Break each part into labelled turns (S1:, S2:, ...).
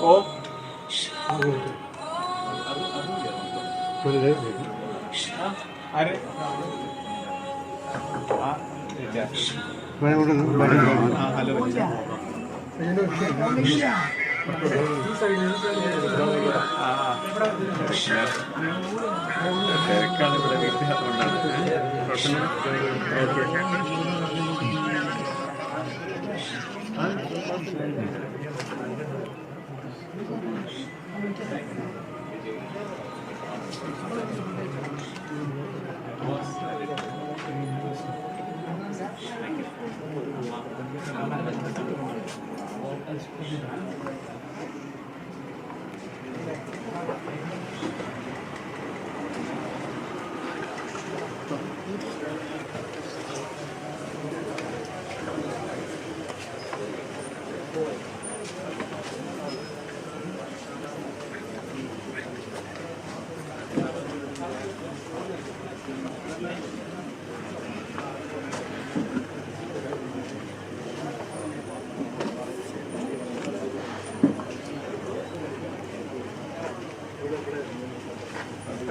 S1: Oh.
S2: തിരക്കാണ് ഇവിടെ വീട്ടിൽ അതുകൊണ്ടാണ് Thank you.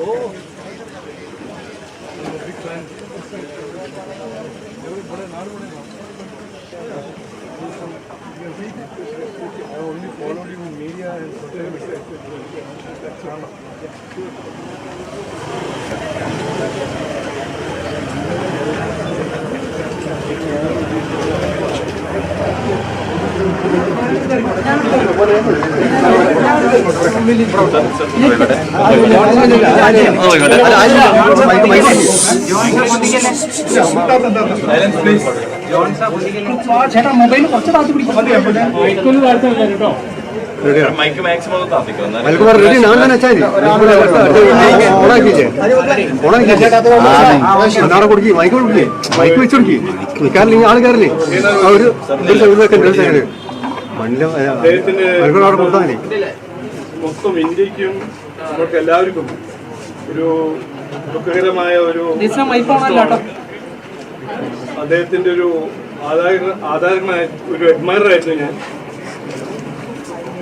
S2: Oh.
S3: Big fan. They were but an hour I only followed you in media and social media.
S4: ചേട്ടാ mobile കുറച്ച് താത്തി പിടിക്കും
S2: മൈക്ക് മാക്സിമം റെഡി ഞാൻ തന്നെ
S5: വെച്ചാൽ ഓണാക്കിച്ചേ
S4: ഓണാക്കിച്ചേ നാളെ
S5: കൊടുക്കി മൈക്ക് കൊടുക്കില്ലേ മൈക്ക് വെച്ച് കൊടുക്കി നിൽക്കാറില്ലെങ്കിൽ ആൾ കയറില്ലേ ഒരു ഒരു സൈഡിലൊക്കെ
S3: മൊത്തം ഇന്ത്യക്കും നമുക്ക് എല്ലാവർക്കും ഒരു ദുഃഖകരമായ ഒരു അദ്ദേഹത്തിന്റെ ഒരു ആധാര ആധാരമായ ഒരു അഡ്മയർ ആയിരുന്നു ഞാൻ.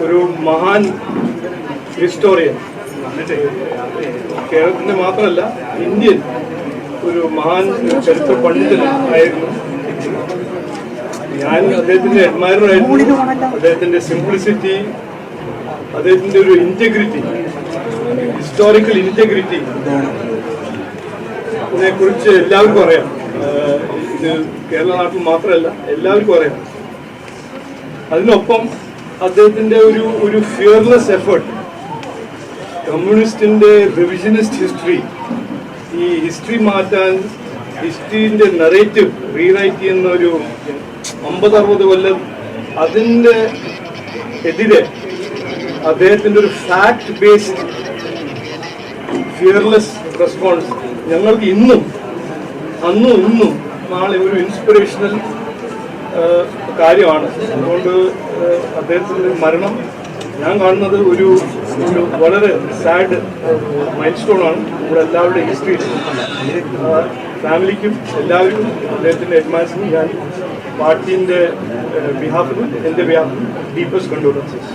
S3: ഒരു മഹാൻ ഹിസ്റ്റോറിയൻ. കേരളത്തിന്റെ മാത്രമല്ല ഇന്ത്യൻ ഒരു മഹാൻ ചരിത്ര പണ്ഡിതൻ ആയിരുന്നു ഞാൻ അദ്ദേഹത്തിന്റെ അഡ്മയറായിരുന്നു. അദ്ദേഹത്തിന്റെ സിംപ്ലിസിറ്റി അദ്ദേഹത്തിന്റെ ഒരു ഇന്റഗ്രിറ്റി ഹിസ്റ്റോറിക്കൽ ഇന്റഗ്രിറ്റി ഇതിനെ കുറിച്ച് എല്ലാവർക്കും അറിയാം. ഇത് കേരള നാട്ടിൽ മാത്രമല്ല എല്ലാവർക്കും അറിയാം. അതിനൊപ്പം അദ്ദേഹത്തിന്റെ ഒരു ഒരു ഫിയർലെസ് എഫേർട്ട് കമ്മ്യൂണിസ്റ്റിന്റെ റിവിഷനിസ്റ്റ് ഹിസ്റ്ററി ഈ ഹിസ്റ്ററി മാറ്റാൻ ഹിസ്റ്ററിന്റെ നെറേറ്റീവ് റീറൈറ്റ് ചെയ്യുന്ന ഒരു അമ്പത് അറുപത് കൊല്ലം അതിന്റെ എതിരെ അദ്ദേഹത്തിന്റെ ഒരു ഫാക്ട് ബേസ്ഡ് ഫിയർലെസ് റെസ്പോൺസ് ഞങ്ങൾക്ക് ഇന്നും അന്നും ഇന്നും നാളെ ഒരു ഇൻസ്പിറേഷണൽ കാര്യമാണ്. അതുകൊണ്ട് അദ്ദേഹത്തിന്റെ മരണം ഞാൻ കാണുന്നത് ഒരു വളരെ സാഡ് മൈൽ സ്റ്റോൺ ആണ്. ഇവിടെ ഹിസ്റ്ററി ഹിസ്റ്ററിയിൽ ഫാമിലിക്കും എല്ലാവർക്കും അദ്ദേഹത്തിന്റെ അഡ്മാൻസിനും ഞാൻ പാർട്ടീന്റെ ബിഹാഫിലും എന്റെ ബിഹാഫിലും ഡീപ്പസ്റ്റ് കണ്ടോളൻസസ്